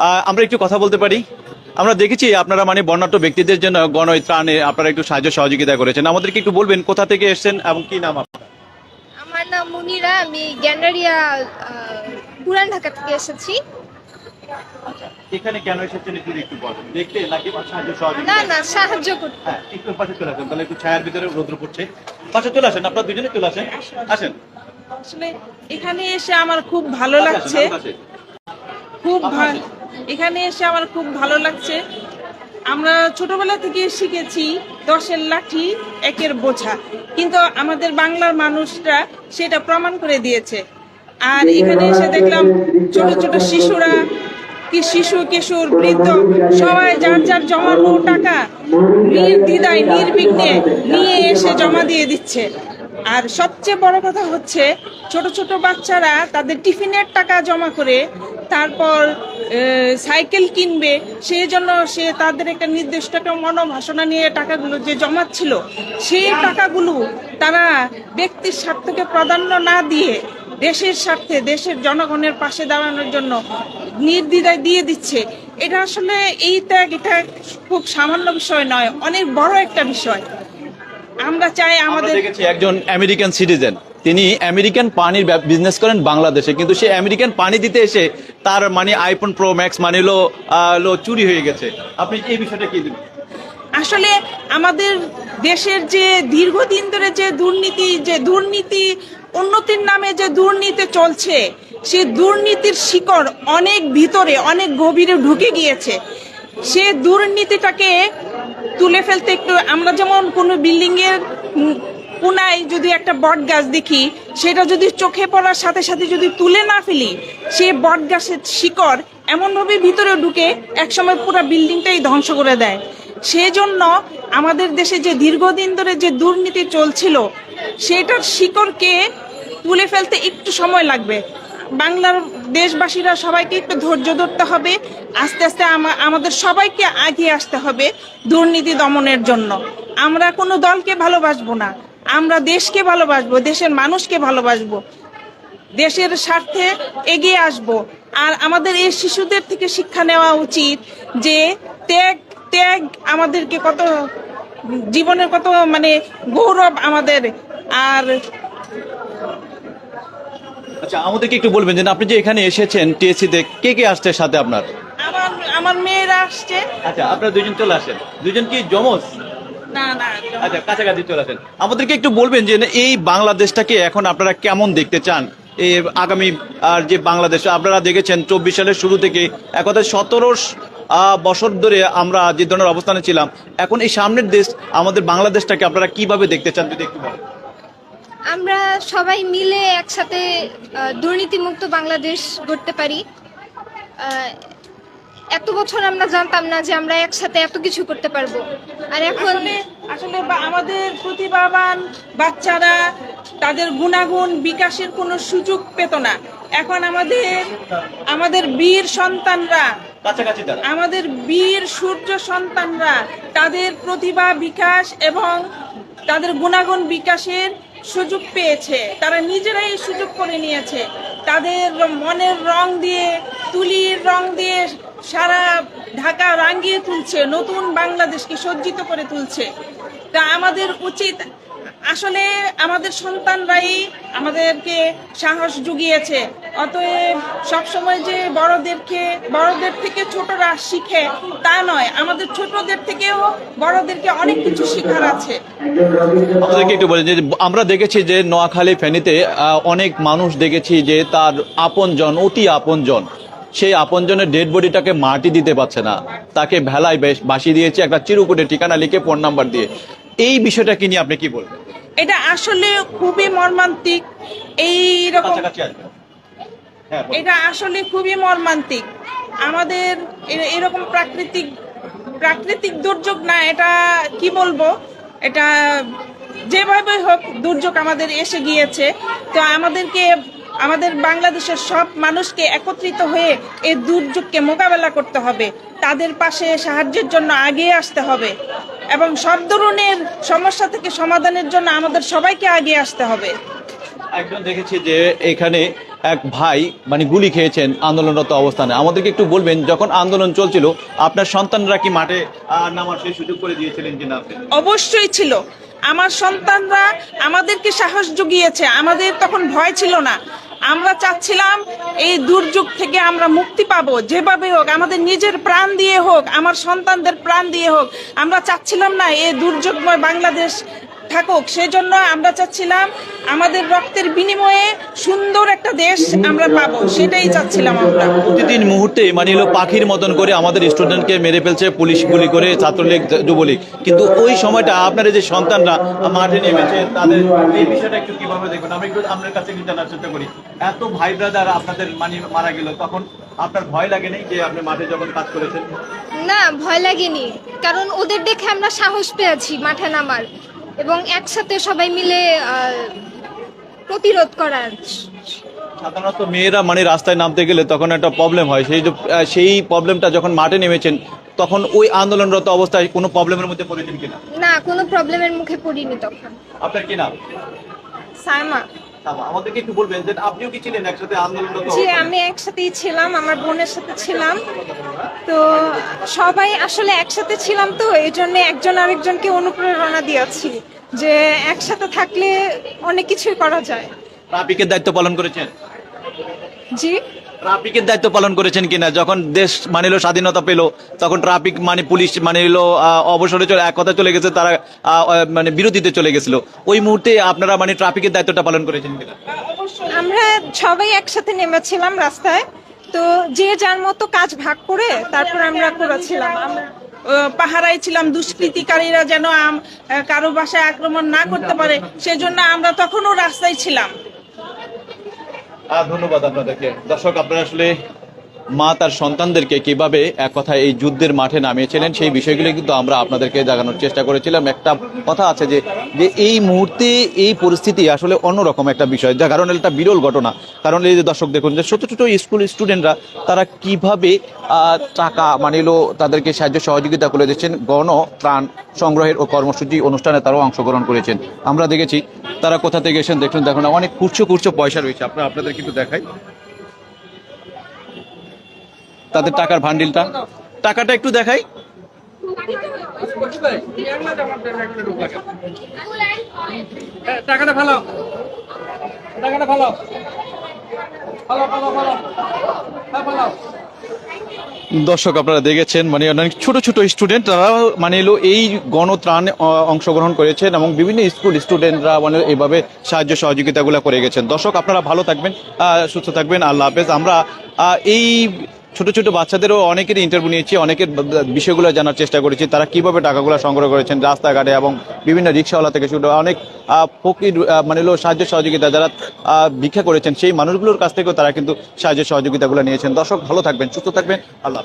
আমরা একটু কথা বলতে পারি। আমরা দেখেছি আপনারা মানে বর্ণাঢ্য ব্যক্তিদের জন্য গণ ত্রাণে আপনারা একটু সাহায্য সহযোগিতা করেছেন। আমাদেরকে একটু বলবেন কোথা থেকে এসেছেন এবং কি নাম আপনার? আমার নাম মুনিরা আমি গ্যান্ডারিয়া পুরান ঢাকা থেকে এসেছি। এখানে কেন এসেছেন একটু একটু বলেন। দেখতে নাকি সাহায্য সহযোগিতা না না সাহায্য করতে। হ্যাঁ একটু পাশে চলে আসেন তাহলে একটু ছায়ার ভিতরে রৌদ্র পড়ছে। পাশে চলে আসেন আপনারা দুজনে চলে আসেন। আসেন। আসলে এখানে এসে আমার খুব ভালো লাগছে। খুব ভা- এখানে এসে আমার খুব ভালো লাগছে। আমরা ছোটবেলা থেকে শিখেছি দশের লাঠি, একের বোঝা। কিন্তু আমাদের বাংলার মানুষরা সেটা প্রমাণ করে দিয়েছে। আর এখানে এসে দেখলাম ছোট ছোট শিশুরা, কি শিশু, কিশোর, বৃদ্ধ, সবাই যার যার জমানো টাকা, নির্দ্বিধায়, নির্বিঘ্নে নিয়ে এসে জমা দিয়ে দিচ্ছে। আর সবচেয়ে বড় কথা হচ্ছে, ছোট ছোট বাচ্চারা তাদের টিফিনের টাকা জমা করে তারপর সাইকেল কিনবে। সেই জন্য সে তাদের একটা নির্দিষ্ট একটা মনোভাসনা নিয়ে টাকাগুলো যে জমাচ্ছিল, সেই টাকাগুলো তারা ব্যক্তির স্বার্থকে প্রাধান্য না দিয়ে দেশের স্বার্থে, দেশের জনগণের পাশে দাঁড়ানোর জন্য নির্দ্বিধায় দিয়ে দিচ্ছে। এটা আসলে এই ত্যাগ এটা খুব সামান্য বিষয় নয়, অনেক বড় একটা বিষয়। আমরা চাই আমাদের দেখেছি একজন আমেরিকান সিটিজেন। তিনি আমেরিকান পানির বিজনেস করেন বাংলাদেশে কিন্তু সে আমেরিকান পানি দিতে এসে তার মানে আইফোন প্রো ম্যাক্স মানে লো চুরি হয়ে গেছে। আপনি এই বিষয়টা কি আসলে আমাদের দেশের যে দীর্ঘদিন ধরে যে দুর্নীতি যে দুর্নীতি উন্নতির নামে যে দুর্নীতি চলছে সে দুর্নীতির শিকড় অনেক ভিতরে অনেক গভীরে ঢুকে গিয়েছে। সে দুর্নীতিটাকে তুলে ফেলতে একটু, আমরা যেমন কোনো বিল্ডিং এর কোনায় যদি একটা বট গাছ দেখি, সেটা যদি চোখে পড়ার সাথে সাথে যদি তুলে না ফেলি, সে বট গাছের শিকড় এমনভাবে ভিতরে ঢুকে একসময় পুরো বিল্ডিংটাই ধ্বংস করে দেয়। সেজন্য আমাদের দেশে যে দীর্ঘদিন ধরে যে দুর্নীতি চলছিল, সেটার শিকড়কে তুলে ফেলতে একটু সময় লাগবে। বাংলার দেশবাসীরা সবাইকে একটু ধৈর্য ধরতে হবে। আস্তে আস্তে আমাদের সবাইকে এগিয়ে আসতে হবে দুর্নীতি দমনের জন্য। আমরা কোনো দলকে ভালোবাসবো না। আমরা দেশকে ভালোবাসবো, দেশের মানুষকে ভালোবাসবো। দেশের স্বার্থে এগিয়ে আসব। আর আমাদের এই শিশুদের থেকে শিক্ষা নেওয়া উচিত যে ত্যাগ ত্যাগ আমাদেরকে কত, জীবনের কত মানে গৌরব আমাদের। আর আচ্ছা আমাদেরকে একটু বলবেন যে আপনি যে এখানে এসেছেন টিএসসি তে কে কে আসছে সাথে আপনার? আমার আমার মেয়েরা আসছে। আচ্ছা আপনারা দুজন চলে আসেন। দুজন কি জমজ না না আচ্ছা কাছাকাছি চলে আসেন। আমাদেরকে একটু বলবেন যে এই বাংলাদেশটাকে এখন আপনারা কেমন দেখতে চান? এই আগামী আর যে বাংলাদেশ আপনারা দেখেছেন চব্বিশ সালের শুরু থেকে একথা সতেরো বছর ধরে আমরা যে ধরনের অবস্থানে ছিলাম এখন এই সামনের দেশ আমাদের বাংলাদেশটাকে আপনারা কীভাবে দেখতে চান যদি একটু বলেন। আমরা সবাই মিলে একসাথে দুর্নীতিমুক্ত বাংলাদেশ গড়তে পারি। এত বছর আমরা জানতাম না যে আমরা একসাথে এত কিছু করতে পারব। আর এখন আসলে আমাদের প্রতিভাবান বাচ্চারা তাদের গুণাগুণ বিকাশের কোনো সুযোগ পেত না। এখন আমাদের আমাদের বীর সন্তানরা আমাদের বীর সূর্য সন্তানরা তাদের প্রতিভা বিকাশ এবং তাদের গুণাগুণ বিকাশের সুযোগ পেয়েছে। তারা নিজেরাই এই সুযোগ করে নিয়েছে। তাদের মনের রং দিয়ে, তুলির রং দিয়ে সারা ঢাকা রাঙিয়ে তুলছে, নতুন বাংলাদেশকে সজ্জিত করে তুলছে। তা আমাদের উচিত, আসলে আমাদের সন্তানরাই আমাদেরকে সাহস জুগিয়েছে। অতএব সবসময় যে বড়দেরকে বড়দের থেকে ছোটরা শিখে তা নয় আমাদের ছোটদের থেকেও বড়দেরকে অনেক কিছু শেখার আছে। আমাদেরকে একটু বলেন যে আমরা দেখেছি যে নোয়াখালী ফেনীতে অনেক মানুষ দেখেছি যে তার আপনজন অতি আপনজন সেই আপনজনের ডেড বডিটাকে মাটি দিতে পারছে না। তাকে ভেলায় বেশ- বাসিয়ে দিয়েছে একটা চিরকুটে ঠিকানা লিখে ফোন নাম্বার দিয়ে। এই বিষয়টাকে নিয়ে আপনি কি বলবেন? এটা আসলে খুবই মর্মান্তিক। এই রকম কাছাকাছি আসবেন হ্যাঁ বলুন। এটা আসলে খুবই মর্মান্তিক। আমাদের এরকম প্রাকৃতিক প্রাকৃতিক দুর্যোগ না এটা কি বলব? এটা যেভাবে হোক দুর্যোগ আমাদের এসে গিয়েছে। তো আমাদেরকে আমাদের বাংলাদেশের সব মানুষকে একত্রিত হয়ে এই দুর্যোগকে মোকাবেলা করতে হবে। তাদের পাশে সাহায্যের জন্য আগিয়ে আসতে হবে। এবং সব ধরনের সমস্যা থেকে সমাধানের জন্য আমাদের সবাইকে আগিয়ে আসতে হবে। একজন দেখেছি যে এখানে এক ভাই মানে গুলি খেয়েছেন আন্দোলনরত অবস্থানে। আমাদেরকে একটু বলবেন, যখন আন্দোলন চলছিল, আপনার সন্তানরা কি মাঠে নামার সেই সুযোগ করে দিয়েছিলেন কিনা অবশ্যই ছিল। আমার সন্তানরা আমাদেরকে সাহস জুগিয়েছে। আমাদের তখন ভয় ছিল না। আমরা চাচ্ছিলাম, এই দুর্যোগ থেকে আমরা মুক্তি পাবো। যেভাবে হোক, আমাদের নিজের প্রাণ দিয়ে হোক, আমার সন্তানদের প্রাণ দিয়ে হোক, আমরা চাচ্ছিলাম না এই দুর্যোগময় বাংলাদেশ থাকুক সেই জন্য আমরা চাচ্ছিলাম আমাদের রক্তের বিনিময়ে সুন্দর একটা দেশ আমরা পাবো সেটাই চাচ্ছিলাম আমরা। প্রতিদিন মুহূর্তে মানে হলো পাখির মতন করে আমাদের স্টুডেন্টকে মেরে ফেলছে পুলিশ গুলি করে ছাত্রলীগ যুবলীগ। কিন্তু ওই সময়টা আপনার যে সন্তানরা মাঠে নেমেছে তাদের এই বিষয়টা একটু কীভাবে দেখবেন? আমি একটু আপনার কাছে কিন্তু জানার চেষ্টা করি। এত ভাই ব্রাদার আপনাদের মানে মারা গেল তখন আপনার ভয় লাগে নেই যে আপনি মাঠে যখন কাজ করেছেন? না ভয় লাগেনি। কারণ ওদের দেখে আমরা সাহস পেয়েছি মাঠে নামার। এবং একসাথে সবাই মিলে প্রতিরোধ করার সাধারণত মেয়েরা মানে রাস্তায় নামতে গেলে তখন একটা প্রবলেম হয়। সেই সেই প্রবলেমটা যখন মাঠে নেমেছেন তখন ওই আন্দোলনরত অবস্থায় কোনো প্রবলেমের মধ্যে পড়েছেন কিনা? না কোনো প্রবলেমের মুখে পড়িনি তখন। আপনার কি নাম? সাইমা। তামা, আমাদেরকে একটু বলবেন যে আপনিও কি ছিলেন একসাথে আন্দোলনরত জি আমি একসাথেই ছিলাম আমার বোনের সাথে ছিলাম। তো সবাই আসলে একসাথে ছিলাম তো এই জন্য একজন আরেকজনকে অনুপ্রেরণা দিয়েছি যে একসাথে থাকলে অনেক কিছুই করা যায়। দায়িত্ব পালন করেছেন? জি। ট্রাফিকের দায়িত্ব পালন করেছেন কিনা? যখন দেশ মানে হলো স্বাধীনতা পেল, তখন ট্রাফিক মানে পুলিশ মানে হলো অবসরে চলে, এক কথা চলে গেছে, তারা মানে বিরতিতে চলে গেছিল। ওই মুহূর্তে আপনারা মানে ট্রাফিকের দায়িত্বটা পালন করেছেন কিনা? আমরা সবাই একসাথে নেমেছিলাম রাস্তায়। তো যে যার মতো কাজ ভাগ করে তারপর আমরা করেছিলাম। আমরা পাহারায় ছিলাম, দুষ্কৃতিকারীরা যেন কারও বাসায় আক্রমণ না করতে পারে, সেজন্য আমরা তখনও রাস্তায় ছিলাম। ধন্যবাদ আপনাদেরকে। দর্শক আপনারা আসলে মা তার সন্তানদেরকে কীভাবে এক কথায় এই যুদ্ধের মাঠে নামিয়েছিলেন, সেই বিষয়গুলো কিন্তু আমরা আপনাদেরকে জাগানোর চেষ্টা করেছিলাম। একটা কথা আছে যে যে এই মুহূর্তে এই পরিস্থিতি আসলে অন্যরকম একটা বিষয়। যা কারণ এটা বিরল ঘটনা। কারণ এই যে দর্শক দেখুন, যে ছোটো ছোটো স্কুল স্টুডেন্টরা, তারা কীভাবে টাকা মানে তাদেরকে সাহায্য সহযোগিতা করে দিচ্ছেন, গণ ত্রাণ সংগ্রহের ও কর্মসূচি অনুষ্ঠানে তারাও অংশগ্রহণ করেছেন। আমরা দেখেছি, তারা কোথা থেকে এসেছেন দেখুন দেখুন অনেক কুচ্ছ কুচ্ছ পয়সা রয়েছে। আপনারা আপনাদের কিন্তু দেখাই। তাদের টাকার ভান্ডিলটা। টাকাটা একটু দেখাই। টাকাটা ভালো টাকাটা ভালো ভালো ভালো ভালো হ্যাঁ ভালো দর্শক আপনারা দেখেছেন মানে অনেক ছোট ছোট স্টুডেন্ট তারা মানে এলো এই গণত্রাণ অংশগ্রহণ করেছেন এবং বিভিন্ন স্কুল স্টুডেন্টরা মানে এভাবে সাহায্য সহযোগিতাগুলো করে গেছেন। দর্শক আপনারা ভালো থাকবেন আহ, সুস্থ থাকবেন আল্লাহ হাফেজ। আমরা এই ছোট ছোট বাচ্চাদেরও অনেকের ইন্টারভিউ নিয়েছি, অনেকের বিষয়গুলো জানার চেষ্টা করেছি। তারা কীভাবে টাকাগুলো সংগ্রহ করেছেন রাস্তাঘাটে এবং বিভিন্ন রিক্সাওয়ালা থেকে শুরু অনেক ফকির মানে হলো সাহায্য সহযোগিতা যারা ভিক্ষা করেছেন, সেই মানুষগুলোর কাছ থেকেও তারা কিন্তু সাহায্য সহযোগিতাগুলো নিয়েছেন। দর্শক, ভালো থাকবেন, সুস্থ থাকবেন। আল্লাহ